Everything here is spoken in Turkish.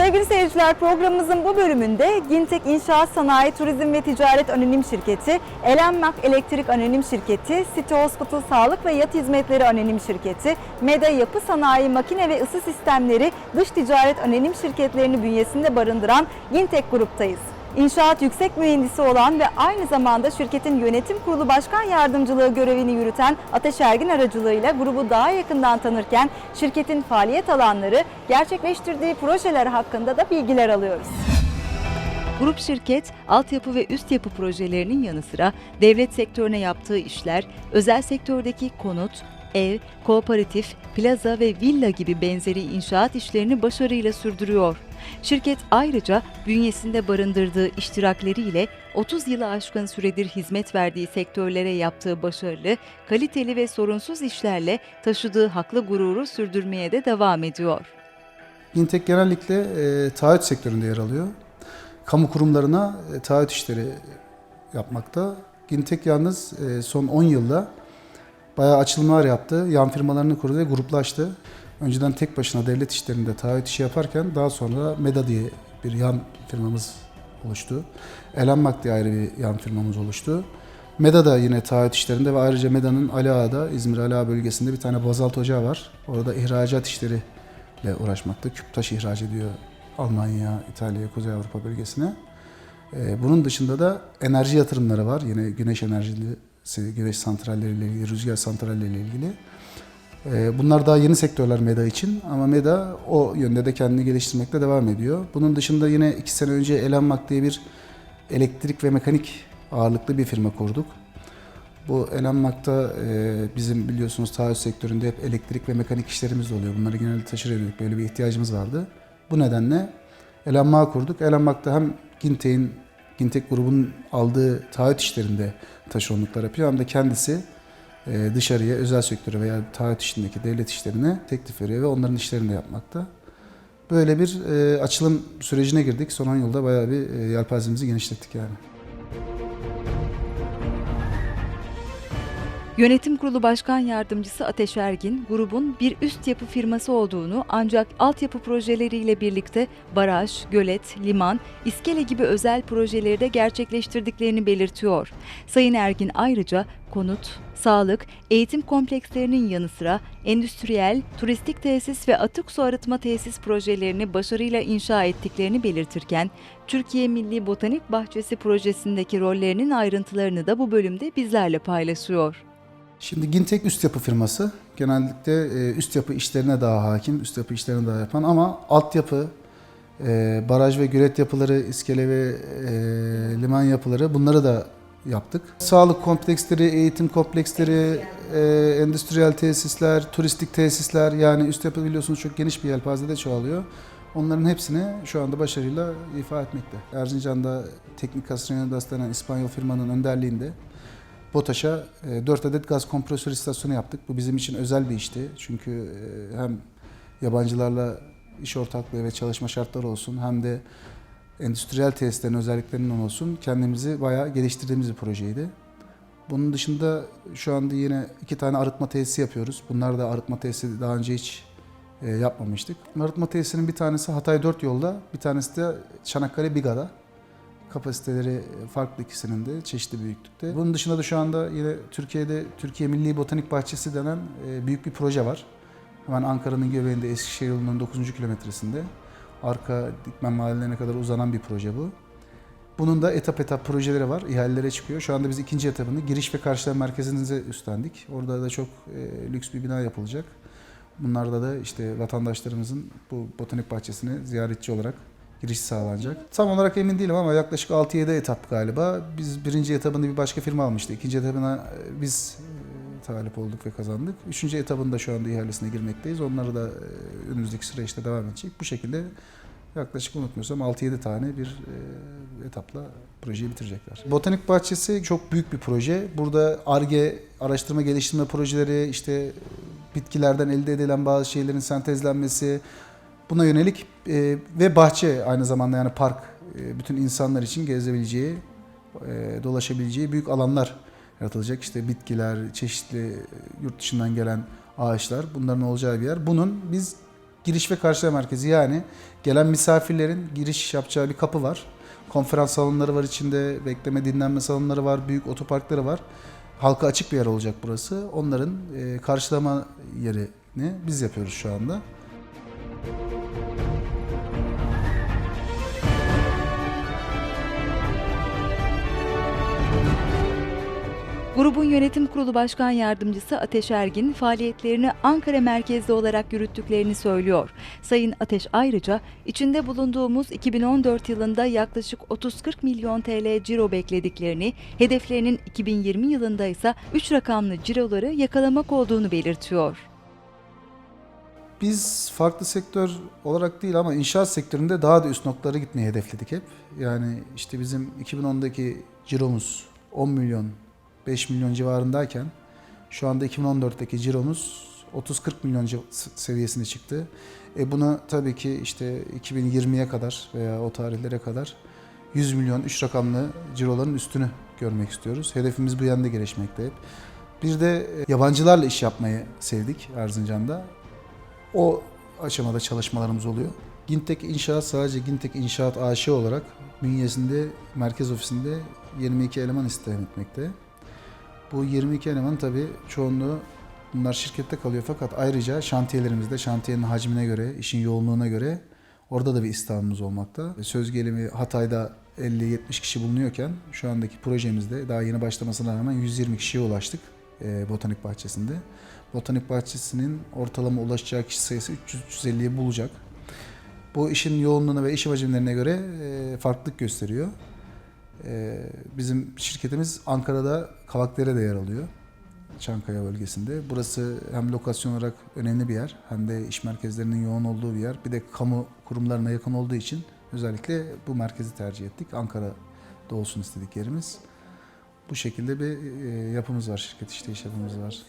Sevgili seyirciler programımızın bu bölümünde Gintek İnşaat Sanayi Turizm ve Ticaret Anonim Şirketi, Elenmak Elektrik Anonim Şirketi, City Hospital Sağlık ve Yat Hizmetleri Anonim Şirketi, Meda Yapı Sanayi Makine ve Isı Sistemleri Dış Ticaret Anonim Şirketlerini bünyesinde barındıran Gintek gruptayız. İnşaat yüksek mühendisi olan ve aynı zamanda şirketin yönetim kurulu başkan yardımcılığı görevini yürüten Ateş Ergin aracılığıyla grubu daha yakından tanırken şirketin faaliyet alanları, gerçekleştirdiği projeler hakkında da bilgiler alıyoruz. Grup şirket, altyapı ve üst yapı projelerinin yanı sıra devlet sektörüne yaptığı işler, özel sektördeki konut, ev, kooperatif, plaza ve villa gibi benzeri inşaat işlerini başarıyla sürdürüyor. Şirket ayrıca bünyesinde barındırdığı iştirakleriyle 30 yılı aşkın süredir hizmet verdiği sektörlere yaptığı başarılı, kaliteli ve sorunsuz işlerle taşıdığı haklı gururu sürdürmeye de devam ediyor. Gintek genellikle e, taahhüt sektöründe yer alıyor. Kamu kurumlarına e, taahhüt işleri yapmakta. Gintek yalnız e, son 10 yılda bayağı açılmalar yaptı. Yan firmalarını kurdu ve gruplaştı. Önceden tek başına devlet işlerinde taahhüt işi yaparken daha sonra MEDA diye bir yan firmamız oluştu. Elenmak diye ayrı bir yan firmamız oluştu. MEDA da yine taahhüt işlerinde ve ayrıca MEDA'nın Ali İzmir Ali bölgesinde bir tane bazalt ocağı var. Orada ihracat işleri ile uğraşmakta. Küp taş ihraç ediyor Almanya, İtalya, Kuzey Avrupa bölgesine. Ee, bunun dışında da enerji yatırımları var. Yine güneş enerjisi, güneş santralleriyle ilgili, rüzgar santralleriyle ilgili. Ee, bunlar daha yeni sektörler MEDA için ama MEDA o yönde de kendini geliştirmekte devam ediyor. Bunun dışında yine iki sene önce Elenmak diye bir elektrik ve mekanik ağırlıklı bir firma kurduk. Bu Elenmak'ta e, bizim biliyorsunuz taahhüt sektöründe hep elektrik ve mekanik işlerimiz oluyor. Bunları genelde taşır. Böyle bir ihtiyacımız vardı. Bu nedenle Elenmak'ı kurduk. Elenmak'ta hem Gintek'in Gintek grubunun aldığı taahhüt işlerinde taşeronluklar yapıyor hem de kendisi dışarıya, özel sektöre veya taahhüt işindeki devlet işlerine teklif veriyor ve onların işlerini de yapmakta. Böyle bir e, açılım sürecine girdik. Son 10 yılda bayağı bir e, yelpazemizi genişlettik yani. Yönetim Kurulu Başkan Yardımcısı Ateş Ergin, grubun bir üst yapı firması olduğunu ancak altyapı projeleriyle birlikte baraj, gölet, liman, iskele gibi özel projeleri de gerçekleştirdiklerini belirtiyor. Sayın Ergin ayrıca konut, sağlık, eğitim komplekslerinin yanı sıra endüstriyel, turistik tesis ve atık su arıtma tesis projelerini başarıyla inşa ettiklerini belirtirken, Türkiye Milli Botanik Bahçesi projesindeki rollerinin ayrıntılarını da bu bölümde bizlerle paylaşıyor. Şimdi Gintek üst yapı firması. Genellikle e, üst yapı işlerine daha hakim, üst yapı işlerini daha yapan ama altyapı, e, baraj ve gölet yapıları, iskele ve e, liman yapıları bunları da yaptık. Sağlık kompleksleri, eğitim kompleksleri, endüstriyel tesisler, turistik tesisler yani üst yapı biliyorsunuz çok geniş bir yelpazede çoğalıyor. Onların hepsini şu anda başarıyla ifa etmekte. Erzincan'da Teknik Castañedas denen İspanyol firmanın önderliğinde BOTAŞ'a 4 adet gaz kompresör istasyonu yaptık. Bu bizim için özel bir işti. Çünkü e, hem yabancılarla iş ortaklığı ve çalışma şartları olsun hem de endüstriyel tesislerin özelliklerinden olsun kendimizi bayağı geliştirdiğimiz bir projeydi. Bunun dışında şu anda yine iki tane arıtma tesisi yapıyoruz. Bunlar da arıtma tesisi daha önce hiç e, yapmamıştık. Arıtma tesisinin bir tanesi Hatay 4 yolda, bir tanesi de Çanakkale Biga'da. Kapasiteleri farklı ikisinin de çeşitli büyüklükte. Bunun dışında da şu anda yine Türkiye'de Türkiye Milli Botanik Bahçesi denen e, büyük bir proje var. Hemen Ankara'nın göbeğinde Eskişehir yolunun 9. kilometresinde. Arka Dikmen mahallelerine kadar uzanan bir proje bu. Bunun da etap etap projeleri var. ihalelere çıkıyor. Şu anda biz ikinci etapını giriş ve karşılama merkezinize üstlendik. Orada da çok e, lüks bir bina yapılacak. Bunlarda da işte vatandaşlarımızın bu botanik bahçesine ziyaretçi olarak giriş sağlanacak. Tam olarak emin değilim ama yaklaşık 6-7 etap galiba. Biz birinci etabını bir başka firma almıştı. İkinci etabına e, biz e, talip olduk ve kazandık. Üçüncü etabında şu anda ihalesine girmekteyiz. Onları da e, önümüzdeki süreçte devam edecek. Bu şekilde yaklaşık unutmuyorsam 6-7 tane bir etapla projeyi bitirecekler. Botanik Bahçesi çok büyük bir proje. Burada ARGE, araştırma geliştirme projeleri, işte bitkilerden elde edilen bazı şeylerin sentezlenmesi, buna yönelik e, ve bahçe aynı zamanda yani park e, bütün insanlar için gezebileceği, e, dolaşabileceği büyük alanlar yaratılacak. İşte bitkiler, çeşitli e, yurt dışından gelen ağaçlar bunların olacağı bir yer. Bunun biz giriş ve karşılama merkezi yani gelen misafirlerin giriş yapacağı bir kapı var. Konferans salonları var içinde, bekleme dinlenme salonları var, büyük otoparkları var. Halka açık bir yer olacak burası. Onların e, karşılama yerini biz yapıyoruz şu anda. Grubun yönetim kurulu başkan yardımcısı Ateş Ergin faaliyetlerini Ankara merkezli olarak yürüttüklerini söylüyor. Sayın Ateş ayrıca içinde bulunduğumuz 2014 yılında yaklaşık 30-40 milyon TL ciro beklediklerini, hedeflerinin 2020 yılında ise 3 rakamlı ciroları yakalamak olduğunu belirtiyor. Biz farklı sektör olarak değil ama inşaat sektöründe daha da üst noktalara gitmeyi hedefledik hep. Yani işte bizim 2010'daki ciromuz 10 milyon, 5 milyon civarındayken şu anda 2014'teki ciromuz 30-40 milyon seviyesine çıktı. E buna tabii ki işte 2020'ye kadar veya o tarihlere kadar 100 milyon 3 rakamlı ciroların üstünü görmek istiyoruz. Hedefimiz bu yönde gelişmekte hep. Bir de e, yabancılarla iş yapmayı sevdik Erzincan'da. O aşamada çalışmalarımız oluyor. Gintek İnşaat sadece Gintek İnşaat AŞ olarak bünyesinde merkez ofisinde 22 eleman istihdam etmekte. Bu 22 eleman tabii çoğunluğu bunlar şirkette kalıyor fakat ayrıca şantiyelerimizde şantiyenin hacmine göre, işin yoğunluğuna göre orada da bir istihdamımız olmakta. Söz gelimi Hatay'da 50-70 kişi bulunuyorken şu andaki projemizde daha yeni başlamasına rağmen 120 kişiye ulaştık e, botanik bahçesinde. Botanik bahçesinin ortalama ulaşacağı kişi sayısı 300-350'yi bulacak. Bu işin yoğunluğuna ve iş hacimlerine göre e, farklılık gösteriyor. E, bizim şirketimiz Ankara'da Kavakdere'de yer alıyor. Çankaya bölgesinde. Burası hem lokasyon olarak önemli bir yer hem de iş merkezlerinin yoğun olduğu bir yer. Bir de kamu kurumlarına yakın olduğu için özellikle bu merkezi tercih ettik. Ankara'da olsun istedik yerimiz. Bu şekilde bir e, yapımız var, şirket işleyiş yapımız var.